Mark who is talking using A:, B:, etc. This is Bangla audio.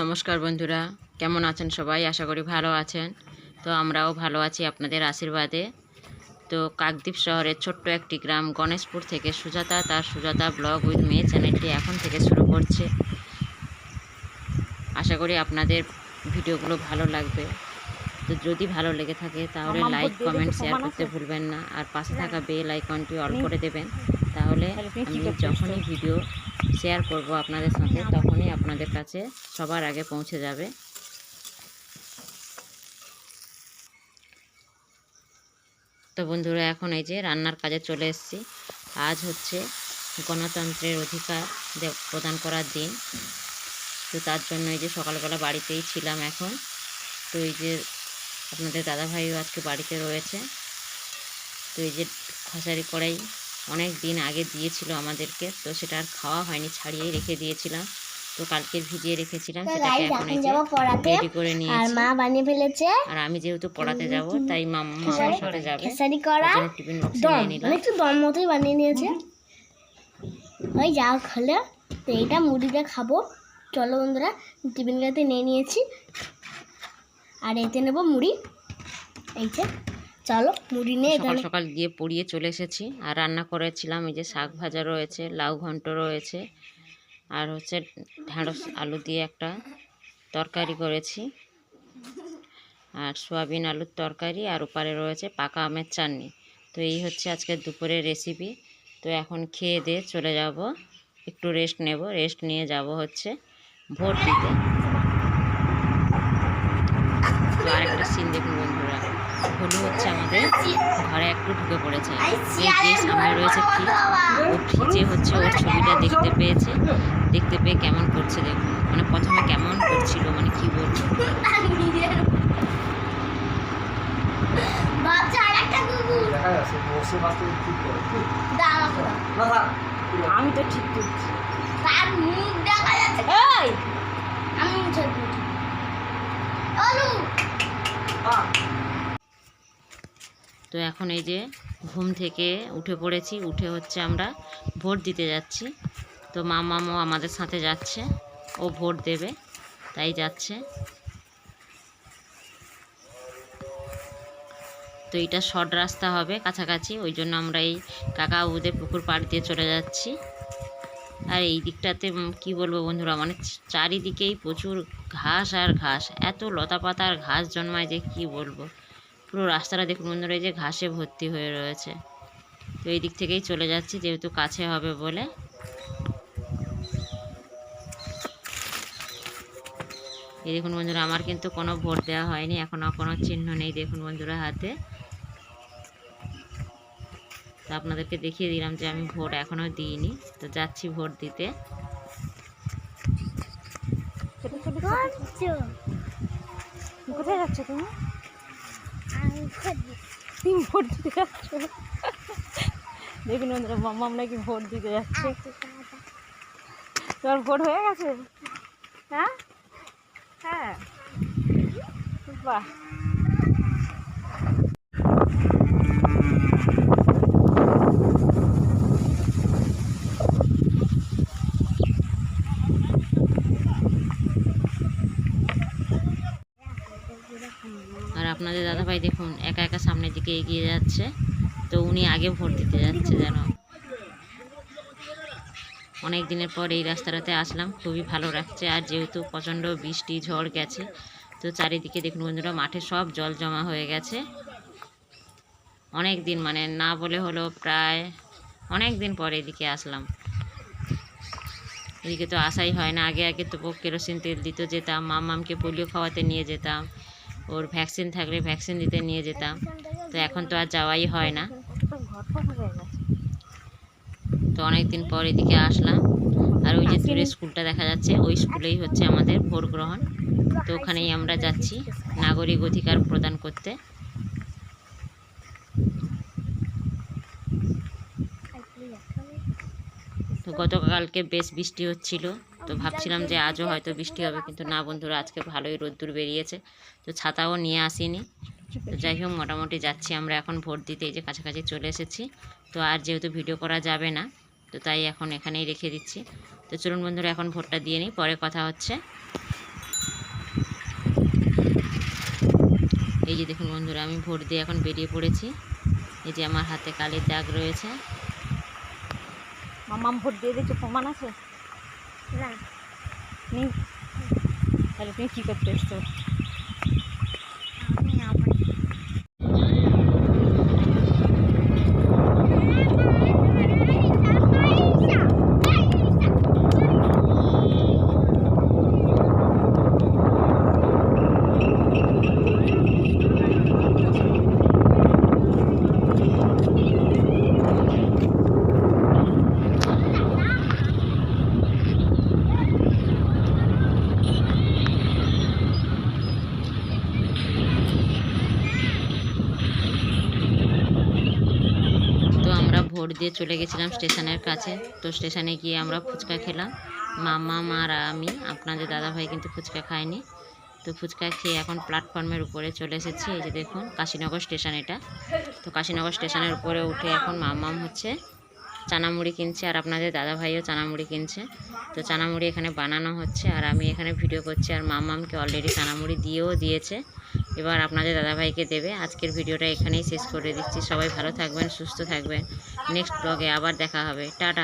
A: নমস্কার বন্ধুরা, কেমন আছেন সবাই? আশা করি ভালো আছেন। তো আমরাও ভালো আছি আপনাদের আশীর্বাদে। তো কাকদ্বীপ শহরের ছোট্ট একটি গ্রাম গণেশপুর থেকে সুজাতা, তার সুজাতা ব্লগ উইথ মেয়ে চ্যানেলটি এখন থেকে শুরু করছে। আশা করি আপনাদের ভিডিওগুলো ভালো লাগবে। তো যদি ভালো লেগে থাকে তাহলে লাইক কমেন্ট শেয়ার করতে ভুলবেন না। আর পাশে থাকা বেল আইকনটি অল করে দেবেন। তাহলে আমি যখনই ভিডিও শেয়ার করব আপনাদের সাথে তখনই আপনাদের কাছে সবার আগে পৌঁছে যাবে। তো বন্ধুরা এখন এই যে রান্নার কাজে চলে এসেছি। আজ হচ্ছে গণতন্ত্রের অধিকার প্রদান করার দিন। তো তার জন্য এই যে সকালবেলা বাড়িতেই ছিলাম এখন। তো এই যে আপনাদের দাদাভাইও আজকে বাড়িতে রয়েছে। তো এই যে খসারি কড়াই অনেক দিন আগে দিয়েছিল আমাদেরকে তো সেটা আর খাওয়া হয়নি ছাড়িয়েই রেখে দিয়েছিলাম। তো কালকে ভিজিয়ে রেখেছিলাম সেটাকে
B: গাইস
A: এখন
B: এখন
A: এই যে রেডি করে
B: আর মা বানিয়ে ফেলেছে।
A: আর আমি যেহেতু পড়াতে যাব তাই মাম্মা আমার সাথে যাবে।
B: খেসারি
A: তার
B: করা
A: টিফিন বক্সে নিয়ে নিলাম।
B: একটু দম মতোই বানিয়ে নিয়েছে। ওই যা হলে তো এইটা মুড়ি দিয়ে খাব। চলো বন্ধুরা টিফিন গাতে নিয়ে নিয়েছি। আর এতে নেব মুড়ি। এই যে চলো মুড়ি নিয়ে
A: সকাল সকাল গিয়ে পড়িয়ে চলে এসেছি। আর রান্না করেছিলাম এই যে শাক ভাজা রয়েছে লাউ ঘন্ট রয়েছে আর হচ্ছে ঢ্যাঁড়স আলু দিয়ে একটা তরকারি করেছি। আর সোয়াবিন আলুর তরকারি আর ওপারে রয়েছে পাকা আমের চাটনি। তো এই হচ্ছে আজকের দুপুরের রেসিপি তো এখন খেয়ে দিয়ে চলে যাব একটু রেস্ট নেব। রেস্ট নিয়ে যাব হচ্ছে ভোট দিতে তো আরেকটা সিন দেখুন বন্ধুরা হলু হচ্ছে আমাদের ঘরে একটু ঢুকে পড়েছে। এই যে সামনে রয়েছে ফ্রিজ ও ফ্রিজে হচ্ছে ওর ছবিটা দেখতে পেয়েছে। দেখতে পেয়ে কেমন করছে দেখুন। মানে প্রথমে কেমন করছিল মানে কি বলব?
C: আমি তো ঠিক করছি।
B: তার মুখ দেখা যাচ্ছে। আমি মুছে দিচ্ছি। অলু
A: তো এখন এই যে ঘুম থেকে উঠে পড়েছি, উঠে হচ্ছে আমরা ভোট দিতে যাচ্ছি। তো মা মামও আমাদের সাথে যাচ্ছে, ও ভোট দেবে, তাই যাচ্ছে। তো এটা শর্ট রাস্তা হবে কাছাকাছি, ওই জন্য আমরা এই কাকা বাবুদের পুকুর পাড় দিয়ে চলে যাচ্ছি। আর এই দিকটাতে কি বলব বন্ধুরা মানে চারিদিকেই প্রচুর ঘাস আর ঘাস, এত লতা পাতা আর ঘাস জন্মায় যে কি বলব। পুরো রাস্তাটা দেখুন বন্ধুরা, এই যে ঘাসে ভর্তি হয়ে রয়েছে। তো এই দিক থেকেই চলে যাচ্ছি, যেহেতু কাছে হবে বলে। এই দেখুন বন্ধুরা, আমার কিন্তু কোনো ভোট দেওয়া হয়নি এখনও কোনো চিহ্ন নেই দেখুন বন্ধুরা হাতে। তো আপনাদেরকে দেখিয়ে দিলাম যে আমি ভোট এখনও দিইনি, তো যাচ্ছি ভোট দিতে।
C: কোথায় যাচ্ছ তুমি? তুমি ভোট দিতে যাচ্ছ। দেখুন বন্ধুরা মাম্মাম নাকি ভোট দিতে যাচ্ছে। তোমার ভোট হয়ে গেছে? হ্যাঁ? হ্যাঁ। বাহ।
A: আর আপনাদের দাদাভাই দেখুন, একা একা সামনের দিকে এগিয়ে যাচ্ছে। তো উনি আগে ভোট দিতে যাচ্ছে যেন। অনেক দিনের পর এই রাস্তাটাতে আসলাম, খুবই ভালো লাগছে। আর যেহেতু প্রচণ্ড বৃষ্টি, ঝড় গেছে, তো চারিদিকে দেখুন বন্ধুরা, মাঠে সব জল জমা হয়ে গেছে। অনেক দিন মানে না বলে হলো প্রায় অনেক দিন পরে এদিকে আসলাম। এদিকে তো আসাই হয় না, আগে আগে তো কেরোসিন তেল দিত যেতাম মামামকে পোলিও খাওয়াতে নিয়ে যেতাম। ওর ভ্যাকসিন থাকলে ভ্যাকসিন দিতে নিয়ে যেতাম। তো এখন তো আর যাওয়াই হয় না। তো অনেক দিন পর এদিকে আসলাম। আর ওই যে দূরে স্কুলটা দেখা যাচ্ছে, ওই স্কুলেই হচ্ছে আমাদের ভোট গ্রহণ। তো ওখানেই আমরা যাচ্ছি নাগরিক অধিকার প্রদান করতে। তো গতকালকে বেশ বৃষ্টি হচ্ছিল। তো ভাবছিলাম যে আজও হয়তো বৃষ্টি হবে, কিন্তু না বন্ধুরা, আজকে ভালোই রোদ্দুর বেরিয়েছে, তো ছাতাও নিয়ে আসিনি। তো যাই হোক, মোটামুটি যাচ্ছি আমরা, এখন ভোট দিতে এই যে কাছাকাছি চলে এসেছি। তো আর যেহেতু ভিডিও করা যাবে না, তো তাই এখন এখানেই রেখে দিচ্ছি। তো চলুন বন্ধুরা, এখন ভোটটা দিয়ে নিই, পরে কথা হচ্ছে। এই যে দেখুন বন্ধুরা, আমি ভোট দিয়ে এখন বেরিয়ে পড়েছি। এই যে আমার হাতে কালির দাগ রয়েছে।
C: মাম্মাম ভোট দিয়ে দিয়েছ, প্রমাণ আছে?
B: না
C: নেই তাহলে তুমি কী করতে এসছো
A: ভোট দিয়ে চলে গেছিলাম স্টেশনের কাছে। তো স্টেশনে গিয়ে আমরা ফুচকা খেলাম। মামা মার আমি আপনাদের দাদাভাই কিন্তু ফুচকা খায়নি। তো ফুচকা খেয়ে এখন প্ল্যাটফর্মের উপরে চলে এসেছি। এই যে দেখুন, কাশীনগর স্টেশন এটা। তো কাশীনগর স্টেশনের উপরে উঠে এখন মামাম হচ্ছে চানামুড়ি কিনছে, আর আপনাদের দাদাভাইও চানামুড়ি কিনছে। তো চানামুড়ি এখানে বানানো হচ্ছে, আর আমি এখানে ভিডিও করছি, আর মামামকে অলরেডি চানামুড়ি দিয়েও দিয়েছে। এবার আপনাদের দাদাভাইকে দেবে। আজকের ভিডিওটা এখানেই শেষ করে দিচ্ছি। সবাই ভালো থাকবেন, সুস্থ থাকবেন। নেক্সট ব্লগে আবার দেখা হবে। টাটা।